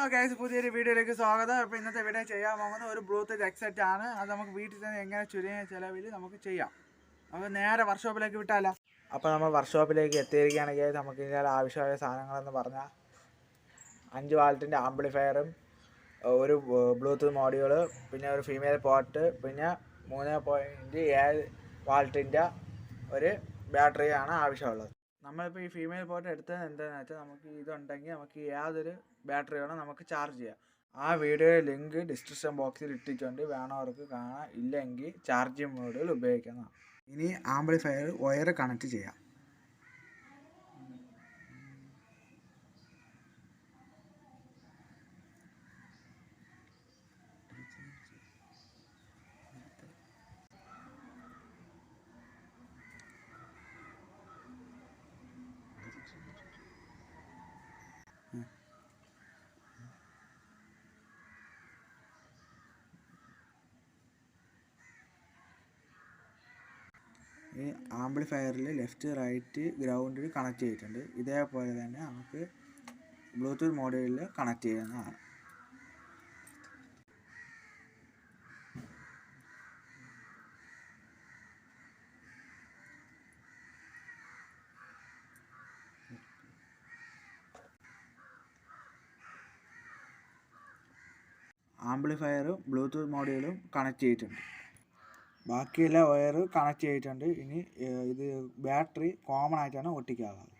Hello guys പുതിയൊരു വീഡിയോയിലേക്ക് സ്വാഗതം. അപ്പോൾ ഇന്നത്തെ വീഡിയോ ചെയ്യാൻ പോകുന്നത് ഒരു ബ്ലൂടൂത്ത് ഹെഡ്സെറ്റ് ആണ്. അത് നമുക്ക് വീട്ടിൽ തന്നെ എങ്ങനെ ചുരുങ്ങിയ ചിലവിൽ നമുക്ക് ചെയ്യാം. അപ്പോൾ നേരെ വർക്ക്ഷോപ്പിലേക്ക് വിട്ടാലോ? അപ്പോൾ നമ്മൾ വർക്ക്ഷോപ്പിലേക്ക് എത്തിയിരിക്കുകയാണെങ്കിൽ നമുക്ക് ഇതിൽ ആവശ്യമായ സാധനങ്ങളെന്ന് പറഞ്ഞാൽ അഞ്ച് വാൾട്ടിന്റെ ആംപ്ലിഫയറും ഒരു ബ്ലൂടൂത്ത് മോഡ്യൂൾ പിന്നെ ഒരു ഫീമെയിൽ പോർട്ട് പിന്നെ മൂന്ന് പോയിന്റ് ഏഴ് വാൾട്ടിന്റെ ഒരു ബാറ്ററിയാണ് ആവശ്യമുള്ളത്. നമ്മളിപ്പോൾ ഈ ഫീമെയിൽ പോയിട്ട് എടുത്തത് എന്താണെന്ന് വെച്ചാൽ നമുക്ക് ഇതുണ്ടെങ്കിൽ നമുക്ക് യാതൊരു ബാറ്ററി വേണം നമുക്ക് ചാർജ് ചെയ്യാം. ആ വീഡിയോ ലിങ്ക് ഡിസ്ക്രിപ്ഷൻ ബോക്സിൽ ഇട്ടിട്ടുണ്ട്. വേണവർക്ക് കാണാം. ഇല്ലെങ്കിൽ ചാർജിങ് മോഡുകൾ ഉപയോഗിക്കുന്നതാണ് ഇനി ആംപ്ലിഫയർ വയർ കണക്ട് ചെയ്യാം. ഈ ആംപ്ലിഫയറിൽ ലെഫ്റ്റ് റൈറ്റ് ഗ്രൗണ്ടിൽ കണക്ട് ചെയ്തിട്ടുണ്ട്. ഇതേപോലെ തന്നെ നമുക്ക് ബ്ലൂടൂത്ത് മോഡലിൽ കണക്ട് ചെയ്യുന്നതാണ് ആംപ്ലിഫയറും ബ്ലൂടൂത്ത് മോഡലും കണക്ട് ചെയ്തിട്ടുണ്ട്. ബാക്കിയുള്ള വയർ കണക്ട് ചെയ്തിട്ടുണ്ട്. ഇനി ഇത് ബാറ്ററി കോമൺ ആയിട്ടാണ് ഒട്ടിക്കാറുള്ളത്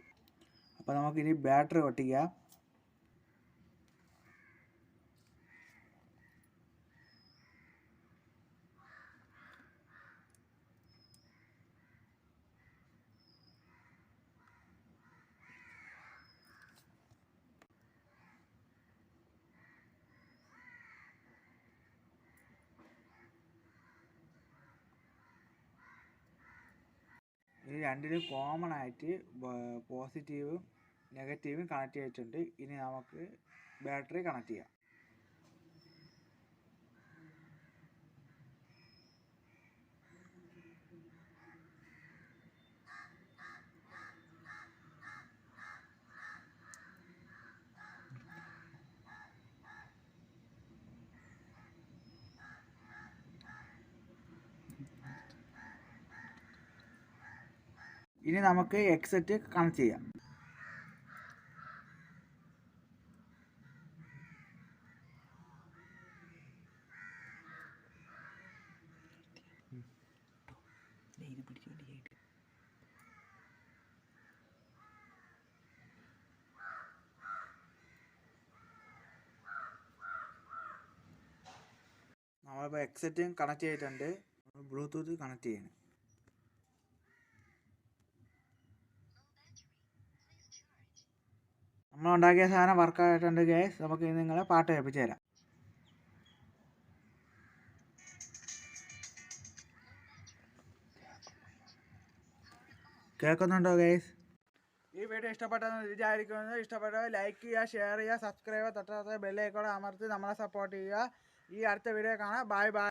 അപ്പോൾ നമുക്ക് ഇനി ബാറ്ററി ഒട്ടിക്കാം. രണ്ടിലും കോമൺ ആയിട്ട് പോസിറ്റീവും നെഗറ്റീവും കണക്ട് ചെയ്തിട്ടുണ്ട്. ഇനി നമുക്ക് ബാറ്ററി കണക്ട് ചെയ്യാം. ഇനി നമുക്ക് എക്സെറ്റ് കണക്ട് ചെയ്യാം. നമ്മളിപ്പോൾ എക്സെറ്റും കണക്ട് ചെയ്തിട്ടുണ്ട്. ബ്ലൂടൂത്ത് കണക്ട് ചെയ്യണം. നമ്മൾ ഉണ്ടാക്കിയ സാധനം വർക്കായിട്ടുണ്ട് ഗ്യാസ് നമുക്ക് ഇത് നിങ്ങളെ പാട്ട് കേൾപ്പിച്ച് തരാം. കേൾക്കുന്നുണ്ടോ ഗൈസ് ഈ വീഡിയോ ഇഷ്ടപ്പെട്ടെന്ന് വിചാരിക്കുന്നത് ഇഷ്ടപ്പെട്ടത് ലൈക്ക് ചെയ്യുക ഷെയർ ചെയ്യുക സബ്സ്ക്രൈബ് തൊട്ടടുത്ത ബെല്ലൈക്കോടെ അമർത്തി നമ്മളെ സപ്പോർട്ട് ചെയ്യുക. ഈ അടുത്ത വീഡിയോ കാണാം. Bye bye